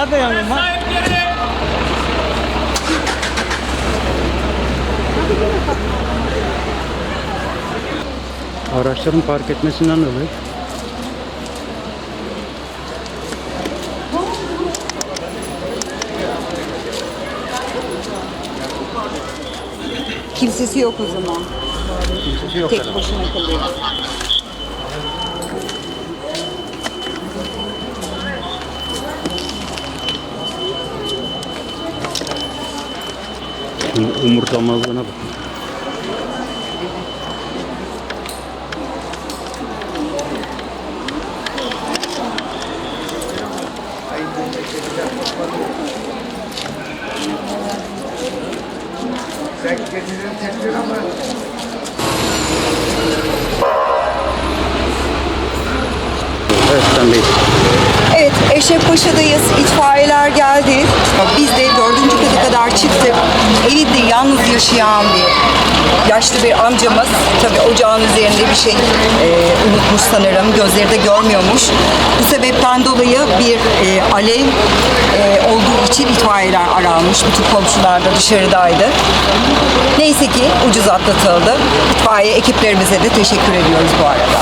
Nerede yangın var? Araçların park etmesinden dolayı. Kimsesi yok o zaman. Kimsesi yok Tek herhalde. başına kalıyor. Şunun umursamazlığına bak. Evet sendeyiz. Evet, Eşrefpaşa'dayız. İtfaiyeler geldi. Biz de dördüncü kata kadar çıktık. Evinde yalnız yaşayan bir yaşlı bir amcamız. Tabii ocağın üzerinde bir şey e, unutmuş sanırım. Gözleri de görmüyormuş. Bu sebepten dolayı bir e, alev e, olduğu için itfaiyeler aranmış. Bütün komşular da dışarıdaydı. Neyse ki ucuz atlatıldı. İtfaiye ekiplerimize de teşekkür ediyoruz bu arada.